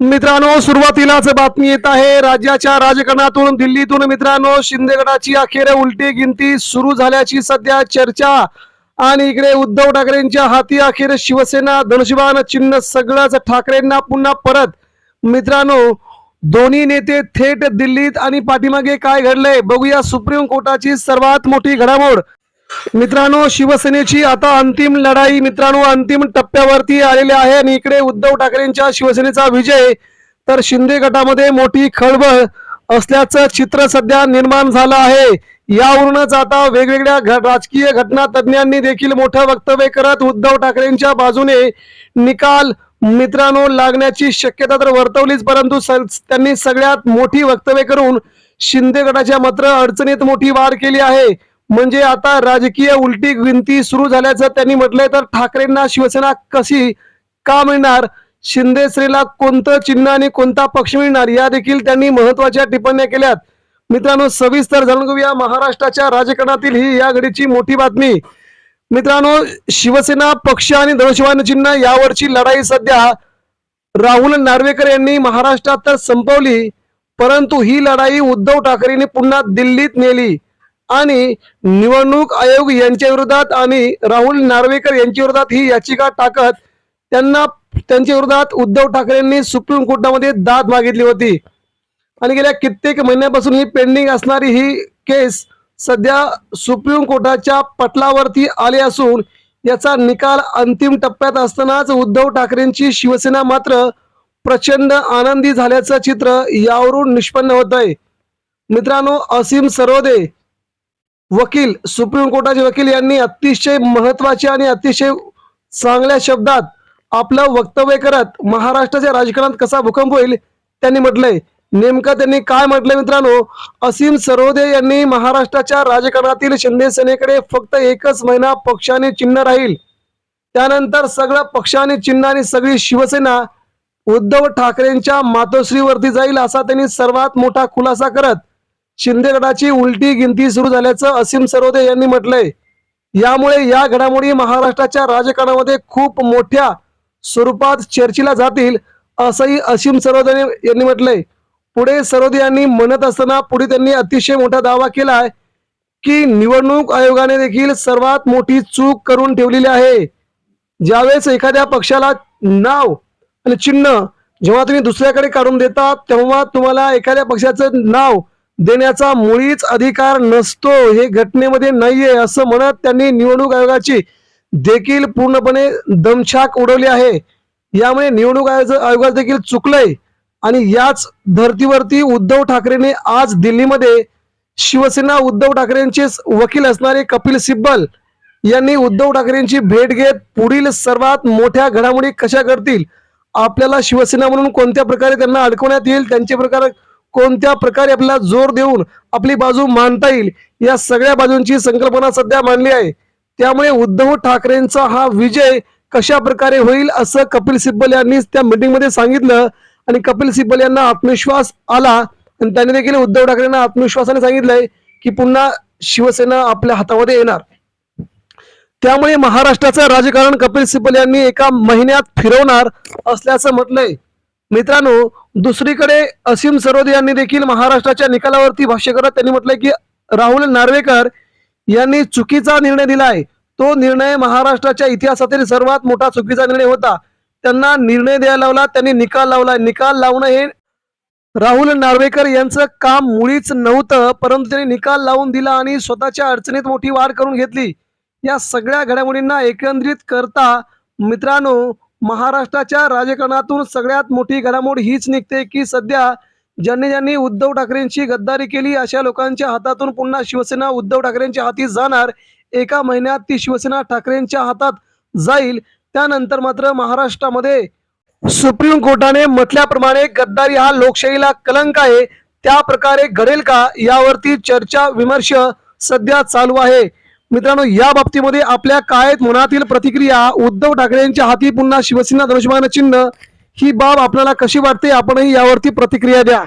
मित्रांनो सुरुवातीलाच बातमी येत आहे राज्याच्या राजकारणातून दिल्लीतून मित्रांनो शिंदे गटाची अखेर उलटी गिनती सुरू झाल्याची सध्या चर्चा. आणि इकडे उद्धव ठाकरेंच्या हाती अखेर शिवसेना धनुष्यबाण चिन्ह सगळंच ठाकरेंना पुन्हा परत. मित्रांनो दोन्ही नेते थेट दिल्लीत आणि पाठीमागे काय घडलंय बघूया सुप्रीम कोर्टाची सर्वात मोठी घडामोड. मित्रांनो शिवसेनेची आता अंतिम लढाई मित्रांनो अंतिम टप्प्यावरती आलेली आहे आणि इकडे उद्धव ठाकरेंच्या शिवसेनेचा विजय. तर शिंदे गटामध्ये मोठी खळबळ असल्याचं चित्र सध्या निर्माण झालं आहे. यावरूनच आता वेगवेगळ्या राजकीय घटना तज्ज्ञांनी देखील मोठं वक्तव्य करत उद्धव ठाकरेंच्या बाजूने निकाल मित्रांनो लागण्याची शक्यता तर वर्तवलीच परंतु त्यांनी सगळ्यात मोठी वक्तव्य करून शिंदे गटाच्या मात्र अडचणीत मोठी वाढ केली आहे. म्हणजे आता राजकीय उलटी गिनती सुरू झाल्याचं त्यांनी म्हटलंय. तर ठाकरेंना शिवसेना कशी का मिळणार? शिंदेश्रीला कोणतं चिन्ह आणि कोणता पक्ष मिळणार? या देखील त्यांनी महत्त्वाच्या टिप्पण्या केल्यात. मित्रांनो सविस्तर जाणून घेऊया महाराष्ट्राच्या राजकारणातील ही या घडीची मोठी बातमी. मित्रांनो शिवसेना पक्ष आणि धनुष्यबाण चिन्ह यावरची लढाई सध्या राहुल नार्वेकर यांनी महाराष्ट्रात तर संपवली परंतु ही लढाई उद्धव ठाकरेंनी पुन्हा दिल्लीत नेली. आणि निवडणूक आयोग यांच्या विरोधात आणि राहुल नार्वेकर यांच्या विरोधात ही याचिका टाकत त्यांना त्यांच्या विरोधात उद्धव ठाकरेंनी सुप्रीम कोर्टामध्ये दाद मागितली होती. आणि गेल्या कित्येक महिन्यापासून ही पेंडिंग असणारी ही केस सध्या सुप्रीम कोर्टाच्या पटलावरती आले असून याचा निकाल अंतिम टप्प्यात असतानाच उद्धव ठाकरेंची शिवसेना मात्र प्रचंड आनंदी झाल्याचं चित्र यावरून निष्पन्न होत आहे मित्रांनो असीम सरोदे वकील सुप्रीम कोर्टाचे वकील यांनी अतिशय महत्त्वाचे आणि अतिशय चांगल्या शब्दात आपलं वक्तव्य करत महाराष्ट्राच्या राजकारणात कसा भूकंप होईल त्यांनी म्हटलंय. नेमकं त्यांनी काय म्हटलंय मित्रांनो? असीम सरोदे यांनी महाराष्ट्राच्या राजकारणातील शिंदे सेनेकडे फक्त एकच महिना पक्षाने चिन्ह राहील. त्यानंतर सगळं पक्षाने चिन्ह आणि सगळी शिवसेना उद्धव ठाकरेंच्या मातोश्रीवरती जाईल असा त्यांनी सर्वात मोठा खुलासा करत शिंदे गटाची उलटी गिनती सुरू झाल्याचं असीम सरोदे यांनी म्हटलंय. यामुळे या घडामोडी महाराष्ट्राच्या राजकारणामध्ये खूप मोठ्या स्वरूपात चर्चेला जातील असंही असीम सरोदे यांनी म्हटलंय. पुढे सरोदे यांनी म्हणत असताना पुढे त्यांनी अतिशय मोठा दावा केलाय की निवडणूक आयोगाने देखील सर्वात मोठी चूक करून ठेवलेली आहे. ज्यावेळेस एखाद्या पक्षाला नाव आणि चिन्ह जेव्हा तुम्ही दुसऱ्याकडे काढून देता तेव्हा तुम्हाला एखाद्या पक्षाचं नाव देण्याचा मुळीच अधिकार नसतो हे घटनेमध्ये नाहीये असं म्हणत त्यांनी निवडणूक आयोगाची देखील पूर्णपणे दमछाक उडवली आहे. यामुळे निवडणूक आयोग आयोगात देखील चुकलंय आणि याच धर्तीवरती उद्धव ठाकरेने आज दिल्लीमध्ये शिवसेना उद्धव ठाकरेंचे वकील असणारे कपिल सिब्बल यांनी उद्धव ठाकरेंची भेट घेत पुढील सर्वात मोठ्या घडामोडी कशा करतील आपल्याला शिवसेना म्हणून कोणत्या प्रकारे त्यांना अडकवण्यात येईल त्यांचे प्रकार कोणत्या प्रकारे आपल्याला जोर देऊन आपली बाजू मांडता येईल या सगळ्या बाजूंची संकल्पना सध्या मांडली आहे. त्यामुळे उद्धव ठाकरेंचा हा विजय कशा प्रकारे होईल असं कपिल सिब्बल यांनी त्या मीटिंगमध्ये सांगितलं. आणि कपिल सिब्बल यांना आत्मविश्वास आला आणि त्यांनी देखील उद्धव ठाकरेंना आत्मविश्वासाने सांगितलंय की पुन्हा शिवसेना आपल्या हातामध्ये येणार. त्यामुळे महाराष्ट्राचं राजकारण कपिल सिब्बल यांनी एका महिन्यात फिरवणार असल्याचं म्हटलंय. मित्रांनो दुसरीकडे असीम सरोदे यांनी देखील महाराष्ट्राच्या निकालावरती भाष्य करत त्यांनी म्हटलंय की राहुल नार्वेकर यांनी चुकीचा निर्णय दिलाय. तो निर्णय महाराष्ट्राच्या इतिहासातील सर्वात मोठा चुकीचा निर्णय होता. त्यांना निर्णय द्यायला लावला त्यांनी निकाल लावला. निकाल लावणं हे राहुल नार्वेकर यांचं काम मुळीच नव्हतं परंतु त्यांनी निकाल लावून दिला आणि स्वतःच्या अडचणीत मोठी वाढ करून घेतली. या सगळ्या घडामोडींना एकंदरीत करता मित्रांनो महाराष्ट्राच्या राजकारणातून सगळ्यात मोठी घडामोड हीच निघते की सध्या ज्यांनी ज्यांनी उद्धव ठाकरेंची गद्दारी केली अशा लोकांच्या हातातून पुन्हा शिवसेना उद्धव ठाकरेंच्या हाती जाणार. एका महिन्यात ती शिवसेना ठाकरेंच्या हातात जाईल. त्यानंतर मात्र महाराष्ट्रामध्ये सुप्रीम कोर्टाने म्हटल्याप्रमाणे गद्दारी हा लोकशाहीला कलंक आहे. त्या प्रकारे घडेल का यावरती चर्चा विमर्श सध्या चालू आहे. मित्रांनो या बाबतीमध्ये आपल्या काय मनातील प्रतिक्रिया उद्धव ठाकरेंच्या हाती पुन्हा शिवसेना धनुष्यमान चिन्ह ही बाब आपल्याला कशी वाटते आपणही यावरती प्रतिक्रिया द्या.